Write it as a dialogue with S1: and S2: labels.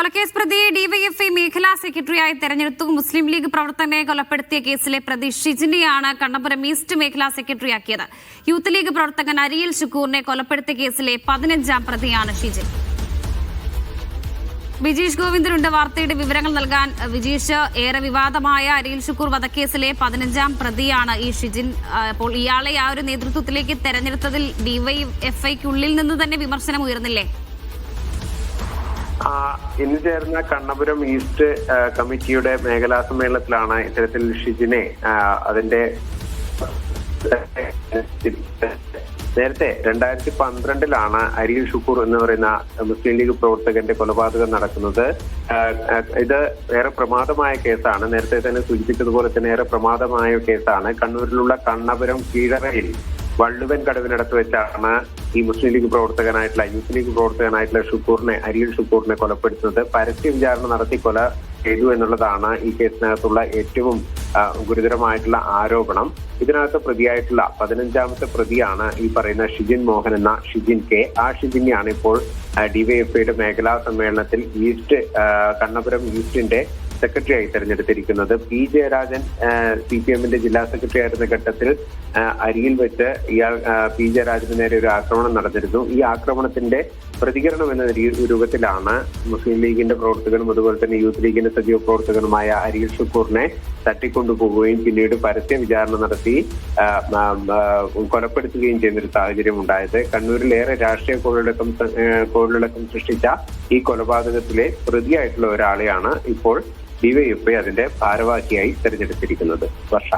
S1: കൊലക്കേസ് പ്രതിയെ ഡിവൈഎഫ്ഐ മേഖലാ സെക്രട്ടറിയായി തെരഞ്ഞെടുത്തു. മുസ്ലിം ലീഗ് പ്രവർത്തകനെ കൊലപ്പെടുത്തിയ കേസിലെ പ്രതി ഷിജിനെയാണ് കണ്ണപുരം ഈസ്റ്റ് മേഖലാ സെക്രട്ടറിയാക്കിയത്. യൂത്ത് ലീഗ് പ്രവർത്തകൻ അരിയിൽ ഷുക്കൂറിനെ കൊലപ്പെടുത്തിയ കേസിലെ പതിനഞ്ചാം പ്രതിയാണ് ഷിജിൻ. വിജീഷ് ഗോവിന്ദനുണ്ട് വാർത്തയുടെ വിവരങ്ങൾ നൽകാൻ. വിജീഷ് ഏറെ വിവാദമായ അരിയിൽ ഷുക്കൂർ വധക്കേസിലെ പതിനഞ്ചാം പ്രതിയാണ് ഈ ഷിജിൻ. അപ്പോൾ ഇയാളെ ആ ഒരു നേതൃത്വത്തിലേക്ക് തെരഞ്ഞെടുത്തതിൽ ഡിവൈഎഫ്ഐക്കുള്ളിൽ നിന്ന് തന്നെ വിമർശനം ഉയർന്നില്ലേ
S2: ഇന്ന് ചേർന്ന കണ്ണപുരം ഈസ്റ്റ് കമ്മിറ്റിയുടെ മേഖലാ സമ്മേളനത്തിലാണ് ഇത്തരത്തിൽ ഷിജിനെ അതിന്റെ നേരത്തെ രണ്ടായിരത്തി പന്ത്രണ്ടിലാണ് അരിയിൽ ഷുക്കൂർ എന്ന് പറയുന്ന മുസ്ലിം ലീഗ് പ്രവർത്തകന്റെ കൊലപാതകം നടക്കുന്നത്. ഇത് ഏറെ പ്രമാദമായ കേസാണ്. നേരത്തെ തന്നെ സൂചിപ്പിച്ചതുപോലെ തന്നെ ഏറെ പ്രമാദമായ കേസാണ്. കണ്ണൂരിലുള്ള കണ്ണപുരം കീഴറയിൽ വള്ളുവൻ കടവിനടുത്ത് വെച്ചാണ് ഈ മുസ്ലിം ലീഗ് പ്രവർത്തകനായിട്ടുള്ള യൂത്ത് ലീഗ് പ്രവർത്തകനായിട്ടുള്ള ഷുക്കൂറിനെ അരിയിൽ ഷുക്കൂറിനെ കൊലപ്പെടുത്തുന്നത് പരസ്യ വിചാരണ നടത്തി കൊല ചെയ്തു എന്നുള്ളതാണ് ഈ കേസിനകത്തുള്ള ഏറ്റവും ഗുരുതരമായിട്ടുള്ള ആരോപണം. ഇതിനകത്ത് പ്രതിയായിട്ടുള്ള പതിനഞ്ചാമത്തെ പ്രതിയാണ് ഈ പറയുന്ന ഷിജിൻ മോഹൻ എന്ന ഷിജിൻ കെ. ആ ഷിജിനെയാണ് ഇപ്പോൾ ഡിവൈഎഫ്ഐയുടെ മേഖലാ സമ്മേളനത്തിൽ ഈസ്റ്റ് കണ്ണപുരം ഈസ്റ്റിന്റെ സെക്രട്ടറിയായി തെരഞ്ഞെടുത്തിരിക്കുന്നത്. പി. ജയരാജൻ സി പി എമ്മിന്റെ ജില്ലാ സെക്രട്ടറി ആയിരുന്ന ഘട്ടത്തിൽ അരിയിൽ വെച്ച് ഇയാൾ പി. ജയരാജന് നേരെ ഒരു ആക്രമണം നടന്നിരുന്നു. ഈ ആക്രമണത്തിന്റെ പ്രതികരണം എന്ന രൂപത്തിലാണ് മുസ്ലിം ലീഗിന്റെ പ്രവർത്തകനും അതുപോലെ തന്നെ യൂത്ത് ലീഗിന്റെ സജീവ പ്രവർത്തകനുമായ അരിയിൽ ഷുക്കൂറിനെ തട്ടിക്കൊണ്ടുപോവുകയും പിന്നീട് പരസ്യ വിചാരണ നടത്തി കൊലപ്പെടുത്തുകയും ചെയ്യുന്നൊരു സാഹചര്യം ഉണ്ടായത് കണ്ണൂരിൽ ഏറെ രാഷ്ട്രീയ കോളിളക്കം കോളിളക്കം സൃഷ്ടിച്ച ഈ കൊലപാതകത്തിലെ പ്രതിയായിട്ടുള്ള ഒരാളെയാണ് ഇപ്പോൾ ഡിവൈഎഫ്ഐ അതിന്റെ ഭാരവാഹിയായി തെരഞ്ഞെടുത്തിരിക്കുന്നത്. വർഷ